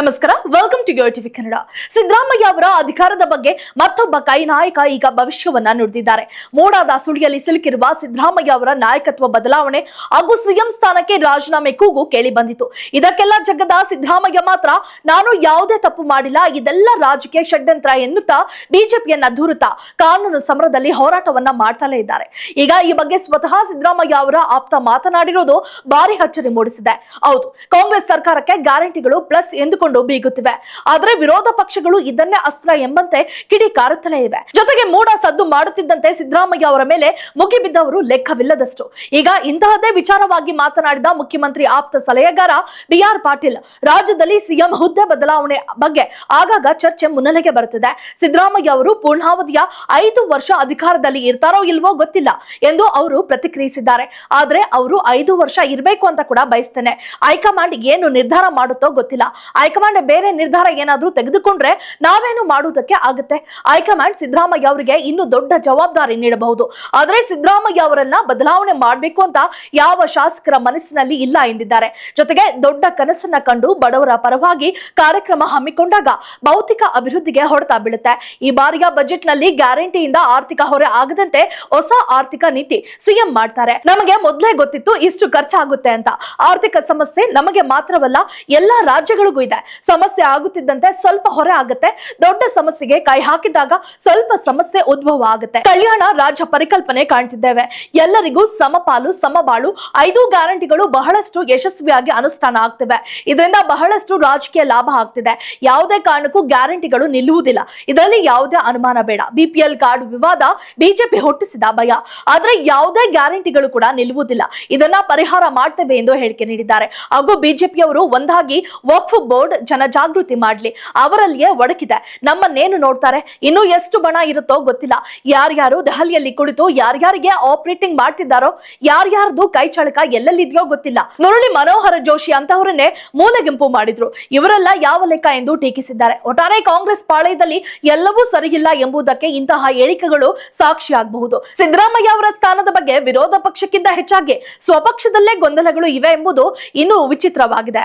ನಮಸ್ಕಾರ. To TV Kannada Siddaramaiah ಅವರ ಅಧಿಕಾರದ ಬಗ್ಗೆ ಮತ್ತೊಬ್ಬ ಕೈ ನಾಯಕ ಈಗ ಭವಿಷ್ಯವನ್ನ ನುಡಿದಿದ್ದಾರೆ. ಮೋಡಾದ ಸುಳಿಯಲ್ಲಿ ಸಿಲುಕಿರುವ ಸಿದ್ದರಾಮಯ್ಯ ಅವರ ನಾಯಕತ್ವ ಬದಲಾವಣೆ ಹಾಗೂ ಸಿಎಂ ಸ್ಥಾನಕ್ಕೆ ರಾಜೀನಾಮೆ ಕೂಗು ಕೇಳಿ ಬಂದಿತು. ಇದಕ್ಕೆಲ್ಲ ಜಗದ ಸಿದ್ದರಾಮಯ್ಯ ಮಾತ್ರ ನಾನು ಯಾವುದೇ ತಪ್ಪು ಮಾಡಿಲ್ಲ, ಇದೆಲ್ಲ ರಾಜಕೀಯ ಷಡ್ಯಂತ್ರ ಎನ್ನುತ್ತಾ ಬಿಜೆಪಿಯನ್ನ ದೂರುತ್ತಾ ಕಾನೂನು ಸಮರದಲ್ಲಿ ಹೋರಾಟವನ್ನ ಮಾಡ್ತಲೇ ಇದ್ದಾರೆ. ಈಗ ಈ ಬಗ್ಗೆ ಸ್ವತಃ ಸಿದ್ದರಾಮಯ್ಯ ಅವರ ಆಪ್ತ ಮಾತನಾಡಿರೋದು ಭಾರಿ ಅಚ್ಚರಿ ಮೂಡಿಸಿದೆ. ಹೌದು, ಕಾಂಗ್ರೆಸ್ ಸರ್ಕಾರಕ್ಕೆ ಗ್ಯಾರಂಟಿಗಳು ಪ್ಲಸ್ ಎಂದುಕೊಂಡು ಬೀಗುತ್ತಿವೆ. ಆದರೆ ವಿರೋಧ ಪಕ್ಷಗಳು ಇದನ್ನೇ ಅಸ್ತ್ರ ಎಂಬಂತೆ ಕಿಡಿಕಾರುತ್ತಲೇ ಇವೆ. ಜೊತೆಗೆ ಮೂಡ ಸದ್ದು ಮಾಡುತ್ತಿದ್ದಂತೆ ಸಿದ್ದರಾಮಯ್ಯ ಅವರ ಮೇಲೆ ಮುಗಿಬಿದ್ದವರು ಲೆಕ್ಕವಿಲ್ಲದಷ್ಟು. ಈಗ ಇಂತಹದ್ದೇ ವಿಚಾರವಾಗಿ ಮಾತನಾಡಿದ ಮುಖ್ಯಮಂತ್ರಿ ಆಪ್ತ ಸಲಹೆಗಾರ ಬಿಆರ್ ಪಾಟೀಲ್, ರಾಜ್ಯದಲ್ಲಿ ಸಿಎಂ ಹುದ್ದೆ ಬದಲಾವಣೆ ಬಗ್ಗೆ ಆಗಾಗ ಚರ್ಚೆ ಮುನ್ನೆಲೆಗೆ ಬರುತ್ತಿದೆ. ಸಿದ್ದರಾಮಯ್ಯ ಅವರು ಪೂರ್ಣಾವಧಿಯ ಐದು ವರ್ಷ ಅಧಿಕಾರದಲ್ಲಿ ಇರ್ತಾರೋ ಇಲ್ವೋ ಗೊತ್ತಿಲ್ಲ ಎಂದು ಅವರು ಪ್ರತಿಕ್ರಿಯಿಸಿದ್ದಾರೆ. ಆದ್ರೆ ಅವರು ಐದು ವರ್ಷ ಇರಬೇಕು ಅಂತ ಕೂಡ ಬಯಸ್ತೇನೆ. ಹೈಕಮಾಂಡ್ ಏನು ನಿರ್ಧಾರ ಮಾಡುತ್ತೋ ಗೊತ್ತಿಲ್ಲ. ಹೈಕಮಾಂಡ್ ಬೇರೆ ನಿರ್ಧಾರ ಏನಾದ್ರೂ ತೆಗೆದುಕೊಂಡ್ರೆ ನಾವೇನು ಮಾಡುವುದಕ್ಕೆ ಆಗುತ್ತೆ? ಹೈಕಮಾಂಡ್ ಸಿದ್ದರಾಮಯ್ಯ ಅವರಿಗೆ ಇನ್ನು ದೊಡ್ಡ ಜವಾಬ್ದಾರಿ ನೀಡಬಹುದು. ಆದ್ರೆ ಸಿದ್ದರಾಮಯ್ಯ ಅವರನ್ನ ಬದಲಾವಣೆ ಮಾಡಬೇಕು ಅಂತ ಯಾವ ಶಾಸಕರ ಮನಸ್ಸಿನಲ್ಲಿ ಇಲ್ಲ ಎಂದಿದ್ದಾರೆ. ಜೊತೆಗೆ ದೊಡ್ಡ ಕನಸನ್ನ ಕಂಡು ಬಡವರ ಪರವಾಗಿ ಕಾರ್ಯಕ್ರಮ ಹಮ್ಮಿಕೊಂಡಾಗ ಭೌತಿಕ ಅಭಿವೃದ್ಧಿಗೆ ಹೊಡೆತ ಬೀಳುತ್ತೆ. ಈ ಬಾರಿಯ ಬಜೆಟ್ನಲ್ಲಿ ಗ್ಯಾರಂಟಿಯಿಂದ ಆರ್ಥಿಕ ಹೊರೆ ಆಗದಂತೆ ಹೊಸ ಆರ್ಥಿಕ ನೀತಿ ಸಿಎಂ ಮಾಡ್ತಾರೆ. ನಮಗೆ ಮೊದಲೇ ಗೊತ್ತಿತ್ತು ಇಷ್ಟು ಖರ್ಚಾಗುತ್ತೆ ಅಂತ. ಆರ್ಥಿಕ ಸಮಸ್ಯೆ ನಮಗೆ ಮಾತ್ರವಲ್ಲ, ಎಲ್ಲಾ ರಾಜ್ಯಗಳಿಗೂ ಇದೆ. ಸಮಸ್ಯೆ ಆಗುತ್ತಿದ್ದಂತೆ ಸ್ವಲ್ಪ ಹೊರೆ ಆಗುತ್ತೆ. ದೊಡ್ಡ ಸಮಸ್ಯೆಗೆ ಕೈ ಹಾಕಿದಾಗ ಸ್ವಲ್ಪ ಸಮಸ್ಯೆ ಉದ್ಭವ ಆಗುತ್ತೆ. ಕಲ್ಯಾಣ ರಾಜ್ಯ ಪರಿಕಲ್ಪನೆ ಕಾಣ್ತಿದ್ದೇವೆ. ಎಲ್ಲರಿಗೂ ಸಮಪಾಲು ಸಮಬಾಳು ಐದು ಗ್ಯಾರಂಟಿಗಳು ಬಹಳಷ್ಟು ಯಶಸ್ವಿಯಾಗಿ ಅನುಷ್ಠಾನ ಆಗ್ತಿವೆ. ಇದರಿಂದ ಬಹಳಷ್ಟು ರಾಜಕೀಯ ಲಾಭ ಆಗ್ತಿದೆ. ಯಾವುದೇ ಕಾರಣಕ್ಕೂ ಗ್ಯಾರಂಟಿಗಳು ನಿಲ್ಲುವುದಿಲ್ಲ. ಇದರಲ್ಲಿ ಯಾವುದೇ ಅನುಮಾನ ಬೇಡ. ಬಿಪಿಎಲ್ ಕಾರ್ಡ್ ವಿವಾದ ಬಿಜೆಪಿ ಹುಟ್ಟಿಸಿದ ಭಯ. ಆದ್ರೆ ಯಾವುದೇ ಗ್ಯಾರಂಟಿಗಳು ಕೂಡ ನಿಲ್ಲುವುದಿಲ್ಲ. ಇದನ್ನ ಪರಿಹಾರ ಮಾಡ್ತೇವೆ ಎಂದು ಹೇಳಿಕೆ ನೀಡಿದ್ದಾರೆ. ಹಾಗೂ ಬಿಜೆಪಿಯವರು ಒಂದಾಗಿ ವಕ್ಫ್ ಬೋರ್ಡ್ ಜನಜಾಗೃತಿ ಮಾಡ್ಲಿ, ಅವರಲ್ಲಿಯೇ ಒಡಕಿದೆ. ನಮ್ಮನ್ನೇನು ನೋಡ್ತಾರೆ? ಇನ್ನು ಎಷ್ಟು ಬಣ ಇರುತ್ತೋ ಗೊತ್ತಿಲ್ಲ. ಯಾರ್ಯಾರು ದೆಹಲಿಯಲ್ಲಿ ಕುಳಿತು ಯಾರ್ಯಾರಿಗೆ ಆಪರೇಟಿಂಗ್ ಮಾಡ್ತಿದ್ದಾರೋ, ಯಾರ್ಯಾರ್ದು ಕೈ ಚಳಕ ಎಲ್ಲೆಲ್ಲಿದೆಯೋ ಗೊತ್ತಿಲ್ಲ. ಮುರಳಿ ಮನೋಹರ ಜೋಶಿ ಅಂತವರನ್ನೇ ಮೂಲೆಗೆಂಪು ಮಾಡಿದ್ರು. ಇವರೆಲ್ಲ ಯಾವ ಲೆಕ್ಕ ಎಂದು ಟೀಕಿಸಿದ್ದಾರೆ. ಒಟ್ಟಾರೆ ಕಾಂಗ್ರೆಸ್ ಪಾಳಯದಲ್ಲಿ ಎಲ್ಲವೂ ಸರಿಯಿಲ್ಲ ಎಂಬುದಕ್ಕೆ ಇಂತಹ ಹೇಳಿಕೆಗಳು ಸಾಕ್ಷಿಯಾಗಬಹುದು ಸಿದ್ದರಾಮಯ್ಯ ಅವರ ಸ್ಥಾನದ ಬಗ್ಗೆ ವಿರೋಧ ಪಕ್ಷಕ್ಕಿಂತ ಹೆಚ್ಚಾಗಿ ಸ್ವಪಕ್ಷದಲ್ಲೇ ಗೊಂದಲಗಳು ಇವೆ ಎಂಬುದು ಇನ್ನೂ ವಿಚಿತ್ರವಾಗಿದೆ.